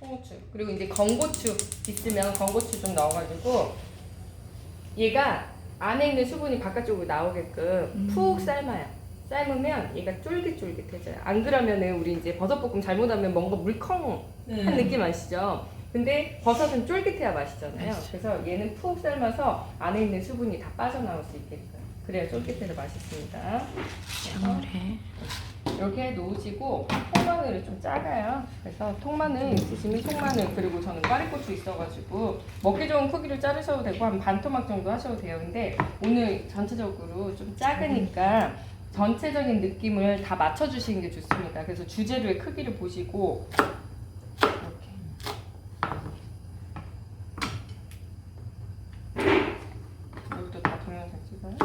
홍고추. 그리고 이제 건고추 있으면 건고추 좀 넣어가지고 얘가 안에 있는 수분이 바깥쪽으로 나오게끔 음. 푹 삶아요. 삶으면 얘가 쫄깃쫄깃해져요. 안 그러면은 우리 이제 버섯볶음 잘못하면 뭔가 물컹한 네. 느낌 아시죠? 근데 버섯은 쫄깃해야 맛있잖아요. 맛있죠. 그래서 얘는 푹 삶아서 안에 있는 수분이 다 빠져나올 수 있게끔. 그래야 쫄깃해서 맛있습니다. 찬물에 이렇게 놓으시고 통마늘을 좀 작아요. 그래서 통마늘 있으시면 통마늘 그리고 저는 꽈리고추 있어가지고 먹기 좋은 크기로 자르셔도 되고 한 반 토막 정도 하셔도 돼요. 근데 오늘 전체적으로 좀 작으니까 전체적인 느낌을 다 맞춰주시는 게 좋습니다. 그래서 주재료의 크기를 보시고 이렇게 여기도 다 동영상 찍어요.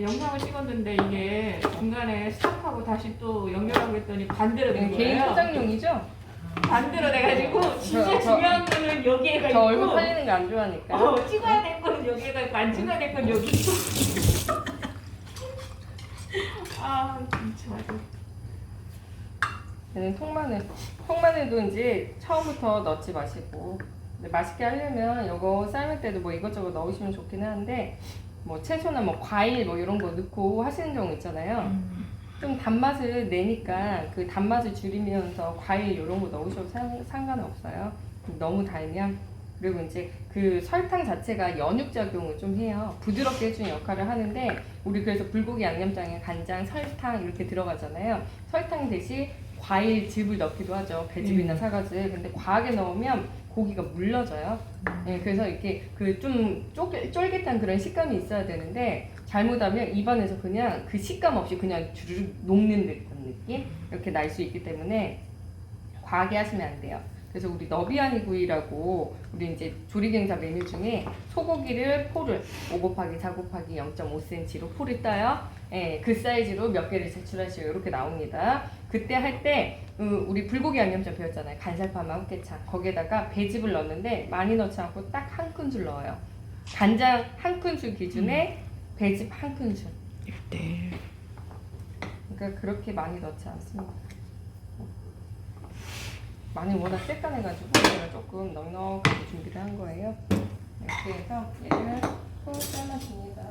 영상을 찍었는데 이게 중간에 스탑하고 다시 또 연결하고 했더니 반대로 된 이건 개인 거예요. 포장용이죠? 반대로 돼가지고 진짜 저- 저- 중요한 거는 여기에가 저 있고 얼굴 팔리는 거 안 좋아하니까. 어, 찍어야 될 거는 여기에가 있고 안 찍어야 될 건 여기 있고 아 진짜 얘는 통마늘. 통마늘도 이제 처음부터 넣지 마시고. 근데 맛있게 하려면 이거 삶을 때도 뭐 이것저것 넣으시면 좋긴 한데 뭐 채소나 뭐 과일 뭐 이런 거 넣고 하시는 경우 있잖아요. 음. 좀 단맛을 내니까 그 단맛을 줄이면서 과일 이런 거 넣으셔도 상, 상관은 없어요. 너무 달면 그리고 이제 그 설탕 자체가 연육 작용을 좀 해요. 부드럽게 해주는 역할을 하는데 우리 그래서 불고기 양념장에 간장, 설탕 이렇게 들어가잖아요. 설탕 대신 과일 즙을 넣기도 하죠. 배즙이나 음. 사과즙. 근데 과하게 넣으면 고기가 물러져요. 예, 그래서 이렇게 그 좀 쫄깃한 그런 식감이 있어야 되는데 잘못하면 입안에서 그냥 그 식감 없이 그냥 주르륵 녹는 듯한 느낌 이렇게 날 수 있기 때문에 과하게 하시면 안 돼요. 그래서 우리 너비아니 구이라고 우리 이제 조리경자 메뉴 중에 소고기를 포를 5 곱하기 4 곱하기 0.5cm로 포를 떠요. 예, 그 사이즈로 몇 개를 제출하시고 이렇게 나옵니다. 그때 할때 우리 불고기 양념장 배웠잖아요. 간살파마 흑개차 거기에다가 배즙을 넣었는데 많이 넣지 않고 딱 한 큰술 넣어요. 간장 한 큰술 기준에 배즙 한 큰술. 네. 그러니까 그렇게 많이 넣지 않습니다. 많이 워낙 새까매가지고 제가 조금 넉넉하게 준비를 한 거예요. 이렇게 해서 얘를 푹 삶아줍니다.